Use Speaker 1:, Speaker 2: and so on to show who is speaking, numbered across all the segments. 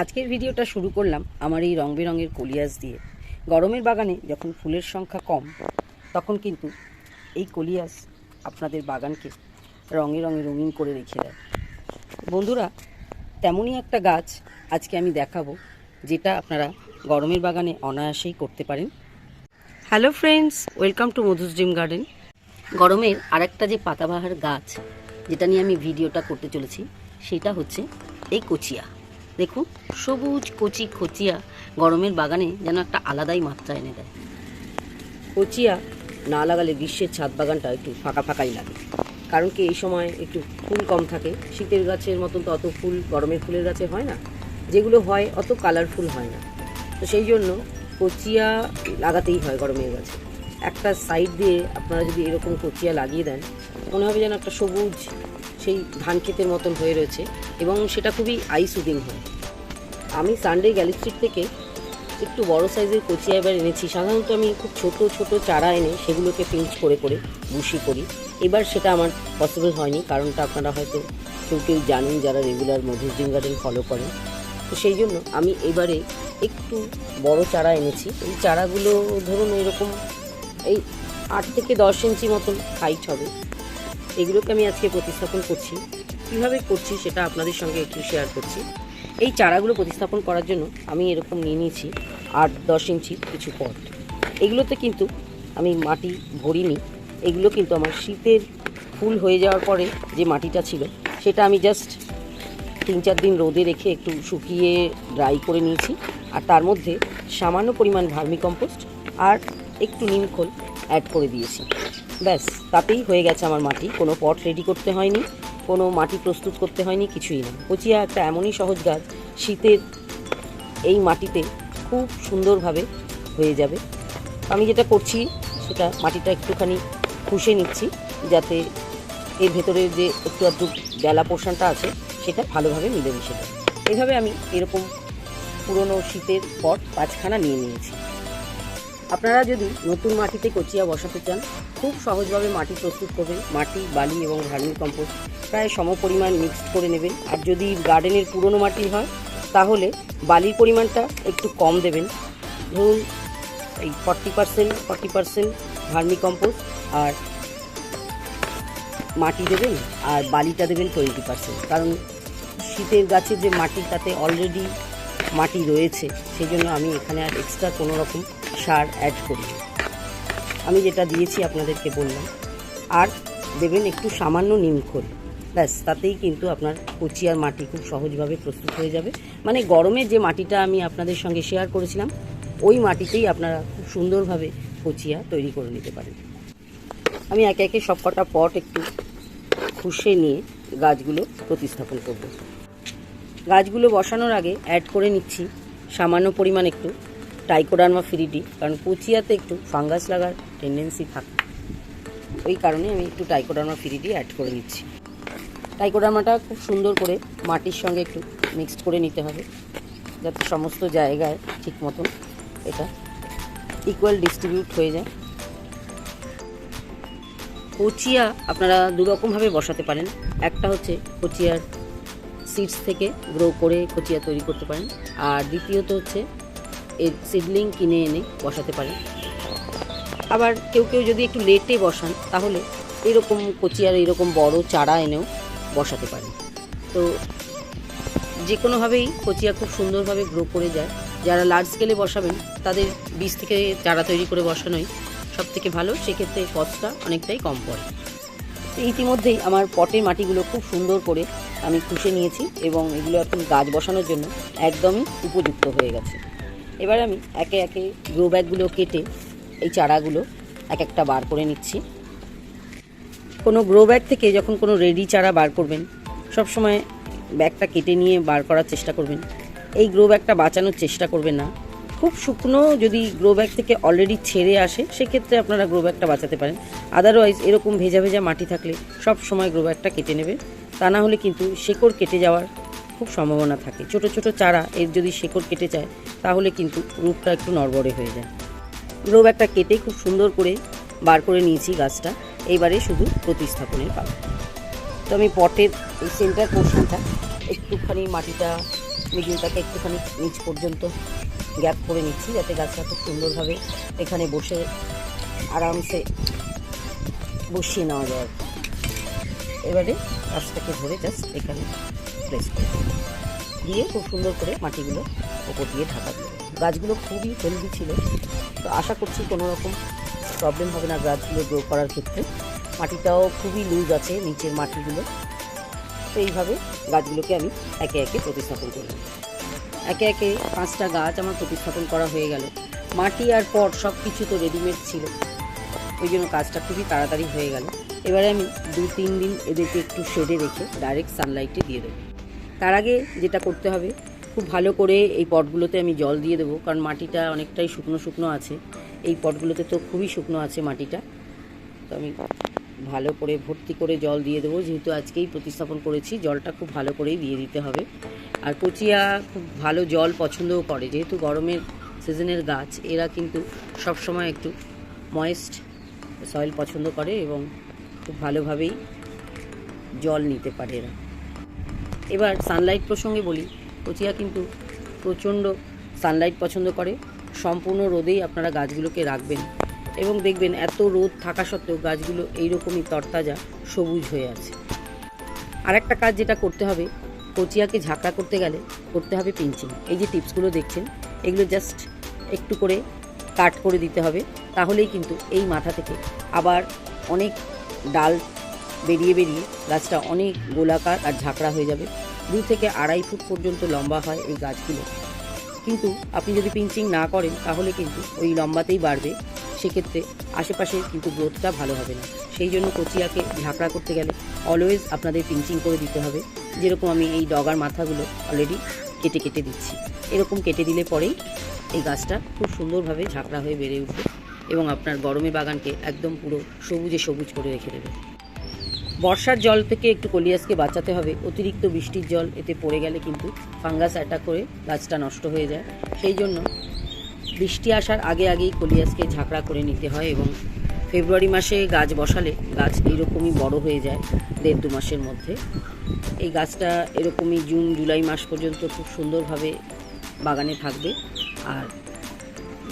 Speaker 1: আজকের ভিডিওটা শুরু করলাম আমার এই রং বেরঙের কলিয়াস দিয়ে। গরমের বাগানে যখন ফুলের সংখ্যা কম, তখন কিন্তু এই কলিয়াস আপনাদের বাগানকে রঙে রঙে রঙিন করে রেখে দেয়। বন্ধুরা, তেমনই একটা গাছ আজকে আমি দেখাবো, যেটা আপনারা গরমের বাগানে অনায়াসেই করতে পারেন। Hello friends welcome to Madhu's dream garden গরমের আরেকটা যে পাতাবাহার গাছ, যেটা নিয়ে আমি ভিডিওটা করতে চলেছি, সেটা হচ্ছে এই কচিয়া। দেখুন, সবুজ কচি কচিয়া গরমের বাগানে যেন একটা আলাদাই মাত্রা এনে দেয়। কচিয়া না লাগালে গ্রীষ্মের ছাদ বাগানটা একটু ফাঁকা ফাঁকাই লাগে। কারণ কি, এই সময় একটু ফুল কম থাকে। শীতের গাছের মতন তো অত ফুল গরমের ফুলের গাছে হয় না। যেগুলো হয়, অত কালারফুল হয় না। তো সেই জন্য কচিয়া লাগাতেই হয় গরমের গাছে। একটা সাইড দিয়ে আপনারা যদি এরকম কচিয়া লাগিয়ে দেন, মনে হবে যেন একটা সবুজ সেই ধান ক্ষেতের মতন হয়ে রয়েছে এবং সেটা খুবই আই সুদিং হয়। আমি সানডে গ্যালিস্ট্রিক থেকে একটু বড় সাইজের কচিয়া এবার এনেছি। সাধারণত আমি খুব ছোট ছোট চারা এনে সেগুলোকে পিঞ্চ করে করে বুশি করি। এবার সেটা আমার পসিবল হয়নি, কারণটা আপনারা হয়তো কেউ কেউ জানেন যারা রেগুলার মধুর ড্রিম গার্ডেন ফলো করেন। তো সেই জন্য আমি এবারে একটু বড় চারা এনেছি। এই চারাগুলো ধরুন এরকম এই আট থেকে দশ ইঞ্চি মতন হাইট হবে। এগুলোকে আমি আজকে প্রতিস্থাপন করছি। কীভাবে করছি সেটা আপনাদের সঙ্গে একটু শেয়ার করছি। এই চারাগুলো প্রতিস্থাপন করার জন্য আমি এরকম নিয়ে নিয়েছি আট, দশ ইঞ্চি কিছু পট। এগুলোতে কিন্তু আমি মাটি ভরিনি। এগুলো কিন্তু আমার শীতের ফুল হয়ে যাওয়ার পরে যে মাটিটা ছিল, সেটা আমি জাস্ট তিন চার দিন রোদে রেখে একটু শুকিয়ে ড্রাই করে নিয়েছি। আর তার মধ্যে সামান্য পরিমাণ ভার্মি কম্পোস্ট আর একটু নিমখোল অ্যাড করে দিয়েছি। ব্যাস, তাতেই হয়ে গেছে আমার মাটি। কোনো পট রেডি করতে হয়নি, কোনো মাটি প্রস্তুত করতে হয়নি, কিছুই না কচিয়া একটা এমনই সহজ গাছ, শীতের এই মাটিতে খুব সুন্দরভাবে হয়ে যাবে। আমি যেটা করছি, সেটা মাটিটা একটুখানি খুশে নিচ্ছি, যাতে এর ভেতরে যে একটু আধটু বেলা পোর্শনটা আছে, সেটা ভালোভাবে মিলেমিশে যায়। এইভাবে আমি এরকম পুরনো শীতের পট পাঁচখানা নিয়ে নিয়েছি। আপনারা যদি নতুন মাটিতে কচিয়া বসাতে চান, খুব সহজভাবে মাটি প্রস্তুত করবেন। মাটি, বালি এবং ভার্মি কম্পোস্ট প্রায় সম পরিমাণ মিক্সড করে নেবেন। আর যদি গার্ডেনের পুরনো মাটি হয়, তাহলে বালির পরিমাণটা একটু কম দেবেন। ধরুন, এই forty percent forty percent vermicompost আর মাটি দেবেন আর বালিটা দেবেন টোয়েন্টি পার্সেন্ট কারণ শীতের গাছের যে মাটি, তাতে অলরেডি মাটি রয়েছে সেই জন্য আমি এখানে আর এক্সট্রা কোনো রকম সার অ্যাড করি। আমি যেটা দিয়েছি আপনাদেরকে বললাম। আর দেবেন একটু সামান্য নিমখোল ব্যাস, তাতেই কিন্তু আপনার কচিয়ার মাটি খুব সহজভাবে প্রস্তুত হয়ে যাবে। মানে গরমে যে মাটিটা আমি আপনাদের সঙ্গে শেয়ার করেছিলাম, ওই মাটিতেই আপনারা খুব সুন্দরভাবে কচিয়া তৈরি করে নিতে পারেন। আমি একে একে সব কটা পট একটু খুশে নিয়ে গাছগুলো প্রতিস্থাপন করব। গাছগুলো বসানোর আগে অ্যাড করে নিচ্ছি সামান্য পরিমাণ একটু টাইকোডার্মা ফ্রিডি কারণ কুচিয়াতে একটু ফাঙ্গাস লাগার টেন্ডেন্সি থাকে। ওই কারণে আমি একটু টাইকোডার্মা ফ্রিডি অ্যাড করে নিচ্ছি। টাইকোডার্মাটা খুব সুন্দর করে মাটির সঙ্গে একটু মিক্সড করে নিতে হবে, যাতে সমস্ত জায়গায় ঠিক মতন এটা ইকুয়াল ডিস্ট্রিবিউট হয়ে যায়। কচিয়া আপনারা দুরকমভাবে বসাতে পারেন। একটা হচ্ছে কচিয়ার সিডস থেকে গ্রো করে কচিয়া তৈরি করতে পারেন। আর দ্বিতীয়ত হচ্ছে এর সিডলিং কিনে এনে বসাতে পারেন। আবার কেউ কেউ যদি একটু লেটে বসান তাহলে এরকম কচিয়ার এরকম বড় চারা এনেও বসাতে পারেন। তো যে কোনোভাবেই কচিয়া খুব সুন্দরভাবে গ্রো করে যায়। যারা লার্জ স্কেলে বসাবেন তাদের বীজ থেকে চারা তৈরি করে বসানোই সব থেকে ভালো। সেক্ষেত্রে কস্টটা অনেকটাই কম পড়ে। তো ইতিমধ্যেই আমার পটের মাটিগুলো খুব সুন্দর করে আমি খুশে নিয়েছি এবং এগুলো এখন গাছ বসানোর জন্য একদমই উপযুক্ত হয়ে গেছে। এবার আমি একে একে গ্রো ব্যাগগুলো কেটে এই চারাগুলো এক একটা বার করে নিচ্ছি। কোনো গ্রো ব্যাগ থেকে যখন কোনো রেডি চারা বার করবেন, সব সময় ব্যাগটা কেটে নিয়ে বার করার চেষ্টা করবেন। এই গ্রো ব্যাগটা বাঁচানোর চেষ্টা করবেন না। খুব শুকনো যদি গ্রো ব্যাগ থেকে অলরেডি ছেড়ে আসে, সেক্ষেত্রে আপনারা গ্রো ব্যাগটা বাঁচাতে পারেন। আদারওয়াইজ এরকম ভেজা ভেজা মাটি থাকলে সব সময় গ্রো ব্যাগটা কেটে নেবে। তা না হলে কিন্তু শেকড় কেটে যাওয়ার খুব সম্ভাবনা থাকে। ছোট ছোট চারা এর যদি শেকড় কেটে যায়, তাহলে কিন্তু রূপটা একটু নড়বড়ে হয়ে যায়। গ্রো একটা কেটে খুব সুন্দর করে বার করে নিয়েছি গাছটা। এইবারে শুধু প্রতিস্থাপনের পালা। তো আমি পটের এই সেন্টার পোর্শনটা একটুখানি মাটিটা, মিডিলটাকে একটুখানি নিচ পর্যন্ত গ্যাপ করে নিচ্ছি, যাতে গাছটা খুব সুন্দরভাবে এখানে বসে আরামসে বসিয়ে নেওয়া যায়। এবারে গাছটাকে ধরে জাস্ট এখানে প্লেস করে দিয়ে খুব সুন্দর করে মাটিগুলো ওপর দিয়ে ঢাকা দেবো গাছগুলো খুবই হেলদি ছিল। তো আশা করছি কোনো রকম প্রবলেম হবে না গাছগুলো গ্রো করার ক্ষেত্রে। মাটিটাও খুবই লুজ আছে নিচের মাটিগুলো। তো এইভাবে গাছগুলোকে আমি একে একে প্রতিস্থাপন করলাম। একে একে পাঁচটা গাছ আমার প্রতিস্থাপন করা হয়ে গেল। মাটি আর পট সব কিছু তো রেডিমেড ছিল। ওই জন্য কাজটা খুবই তাড়াতাড়ি হয়ে গেল। এবারে আমি দু তিন দিন এদেরকে একটু শেডে রেখে ডাইরেক্ট সানলাইটে দিয়ে দেবো। তার আগে যেটা করতে হবে, খুব ভালো করে এই পটগুলোতে আমি জল দিয়ে দেবো, কারণ মাটিটা অনেকটাই শুকনো শুকনো আছে। এই পটগুলোতে তো খুবই শুকনো আছে মাটিটা। তো আমি ভালো করে ভর্তি করে জল দিয়ে দেবো, যেহেতু আজকেই প্রতিস্থাপন করেছি, জলটা খুব ভালো করেই দিয়ে দিতে হবে। আর কচিয়া খুব ভালো জল পছন্দও করে, যেহেতু গরমের সিজনের গাছ, এরা কিন্তু সবসময় একটু ময়েস্ট সয়েল পছন্দ করে এবং খুব ভালোভাবেই জল নিতে পারে এরা। এবার সানলাইট প্রসঙ্গে বলি, কচিয়া কিন্তু প্রচণ্ড সানলাইট পছন্দ করে। সম্পূর্ণ রোদেই আপনারা গাছগুলোকে রাখবেন এবং দেখবেন এত রোদ থাকা সত্ত্বেও গাছগুলো এইরকমই তরতাজা, সবুজ হয়ে আছে। আর একটা কাজ যেটা করতে হবে, কচিয়াকে ঝাঁকড়া করতে গেলে করতে হবে পিঞ্চিং এই যে টিপসগুলো দেখছেন, এগুলো জাস্ট একটু করে কাট করে দিতে হবে, তাহলেই কিন্তু এই মাথা থেকে আবার অনেক ডাল বেরিয়ে বেরিয়ে গাছটা অনেক গোলাকার আর ঝাঁকড়া হয়ে যাবে। দু থেকে আড়াই ফুট পর্যন্ত লম্বা হয় এই গাছগুলো। কিন্তু আপনি যদি পিঞ্চিং না করেন, তাহলে কিন্তু ওই লম্বাতেই বাড়বে। সেক্ষেত্রে আশেপাশে কিন্তু গ্রোথটা ভালো হবে না। সেই জন্য কচিয়াকে ঝাঁকড়া করতে গেলে অলওয়েজ আপনাদের পিঞ্চিং করে দিতে হবে। যেরকম আমি এই ডগার মাথাগুলো অলরেডি কেটে কেটে দিচ্ছি। এরকম কেটে দিলে পরেই এই গাছটা খুব সুন্দরভাবে ঝাঁকড়া হয়ে বেড়ে উঠবে এবং আপনার গরমে বাগানকে একদম পুরো সবুজে সবুজ করে রেখে দেবে। বর্ষার জল থেকে একটু কলিয়াসকে বাঁচাতে হবে। অতিরিক্ত বৃষ্টির জল এতে পড়ে গেলে কিন্তু ফাঙ্গাস অ্যাটাক করে গাছটা নষ্ট হয়ে যায়। সেই জন্য বৃষ্টি আসার আগে আগেই কলিয়াসকে ঝাঁকড়া করে নিতে হয় এবং ফেব্রুয়ারি মাসে গাছ বসালে গাছ এইরকমই বড় হয়ে যায় দেড় দু মাসের মধ্যে। এই গাছটা এরকমই জুন, জুলাই মাস পর্যন্ত খুব সুন্দরভাবে বাগানে থাকবে। আর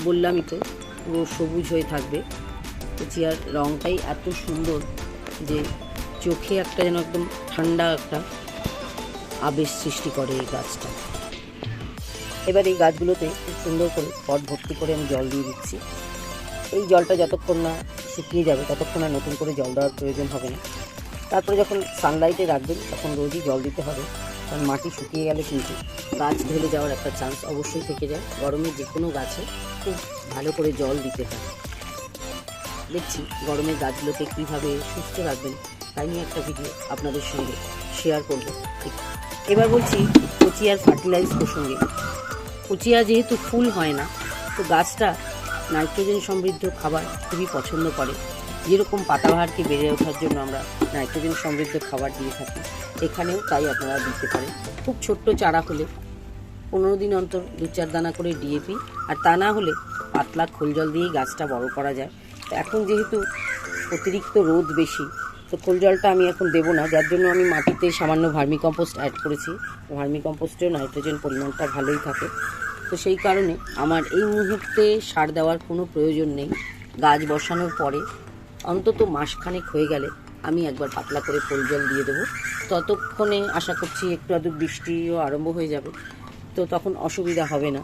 Speaker 1: বললামই তো, পুরো সবুজ হয়ে থাকবে। কুচিয়ার রঙটাই এত সুন্দর যে চোখে একটা যেন একদম ঠান্ডা একটা আবেশ সৃষ্টি করে এই গাছটা। এবার এই গাছগুলোতে খুব সুন্দর করে পট ভর্তি করে আমি জল দিয়ে দিচ্ছি। এই জলটা যতক্ষণ না শুকিয়ে যাবে, ততক্ষণ আর নতুন করে জল দেওয়ার প্রয়োজন হবে না। তারপরে যখন সানলাইটে রাখবেন, তখন রোজই জল দিতে হবে। কারণ মাটি শুকিয়ে গেলে কিন্তু গাছ ঢেলে যাওয়ার একটা চান্স অবশ্যই থেকে যায়। গরমে যে কোনো গাছে খুব ভালো করে জল দিতে হয় দেখছি গরমের গাছগুলোকে কীভাবে সুস্থ রাখবেন। তাই নিয়ে একটা ভিডিও আপনাদের সঙ্গে শেয়ার করব। এবার বলছি কচিয়ার ফার্টিলাইজ প্রসঙ্গে। কচিয়া যেহেতু ফুল হয় না, তো গাছটা নাইট্রোজেন সমৃদ্ধ খাবার খুবই পছন্দ করে। যেরকম পাতাবাহারকে বেড়ে ওঠার জন্য আমরা নাইট্রোজেন সমৃদ্ধ খাবার দিয়ে থাকি, এখানেও তাই আপনারা দিতে পারেন। খুব ছোট্ট চারা হলে পনেরো দিন অন্তর দু চার দানা করে ডিএপি আর তা না হলে পাতলা খোল জল দিয়েই গাছটা বড় করা যায়। এখন যেহেতু অতিরিক্ত রোদ বেশি তো খোল জলটা আমি এখন দেবো না, যার জন্য আমি মাটিতে সামান্য ভার্মি কম্পোস্ট অ্যাড করেছি। ভার্মি কম্পোস্টেও নাইট্রোজেন পরিমাণটা ভালোই থাকে। তো সেই কারণে আমার এই মুহূর্তে সার দেওয়ার কোনো প্রয়োজন নেই। গাছ বসানোর পরে অন্তত মাসখানেক হয়ে গেলে আমি একবার পাতলা করে খোল জল দিয়ে দেবো। ততক্ষণে আশা করছি একটু আধটু বৃষ্টিও আরম্ভ হয়ে যাবে, তো তখন অসুবিধা হবে না।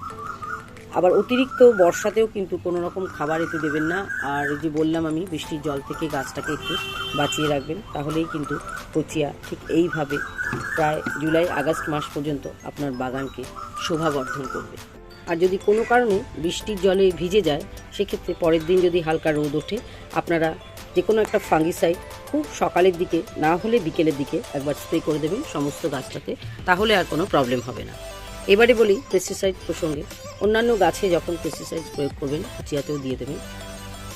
Speaker 1: আবার অতিরিক্ত বর্ষাতেও কিন্তু কোনো রকম খাবার এতে দেবেন না। আর যে বললাম আমি, বৃষ্টির জল থেকে গাছটাকে একটু বাঁচিয়ে রাখবেন, তাহলেই কিন্তু কচিয়া ঠিক এইভাবে প্রায় জুলাই, আগস্ট মাস পর্যন্ত আপনার বাগানকে শোভাবর্ধন করবে। আর যদি কোনো কারণে বৃষ্টির জলে ভিজে যায়, সেক্ষেত্রে পরের দিন যদি হালকা রোদ ওঠে, আপনারা যে কোনো একটা ফাঙ্গিসাইড খুব সকালের দিকে, না হলে বিকেলের দিকে একবার স্প্রে করে দেবেন সমস্ত গাছটাতে, তাহলে আর কোনো প্রবলেম হবে না। এবারে বলি পেস্টিসাইড প্রসঙ্গে। অন্যান্য গাছে যখন পেস্টিসাইড প্রয়োগ করবেন চিয়াতেও দিয়ে দেবেন।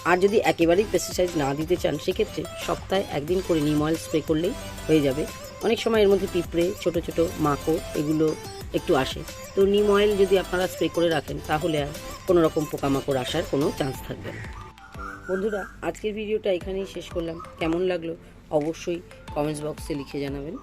Speaker 1: আর যদি একেবারেই পেস্টিসাইড না দিতে চান, সেক্ষেত্রে সপ্তাহে একদিন করে নিম অয়েল স্প্রে করলেই হয়ে যাবে। অনেক সময় এর মধ্যে পিঁপড়ে, ছোট ছোট মাকড় এগুলো একটু আসে। তো নিম অয়েল যদি আপনারা স্প্রে করে রাখেন, তাহলে আর কোনো রকম পোকামাকড় আসার কোনো চান্স থাকবে না। বন্ধুরা, আজকের ভিডিওটা এখানেই শেষ করলাম। কেমন লাগল অবশ্যই কমেন্টস বক্সে লিখে জানাবেন।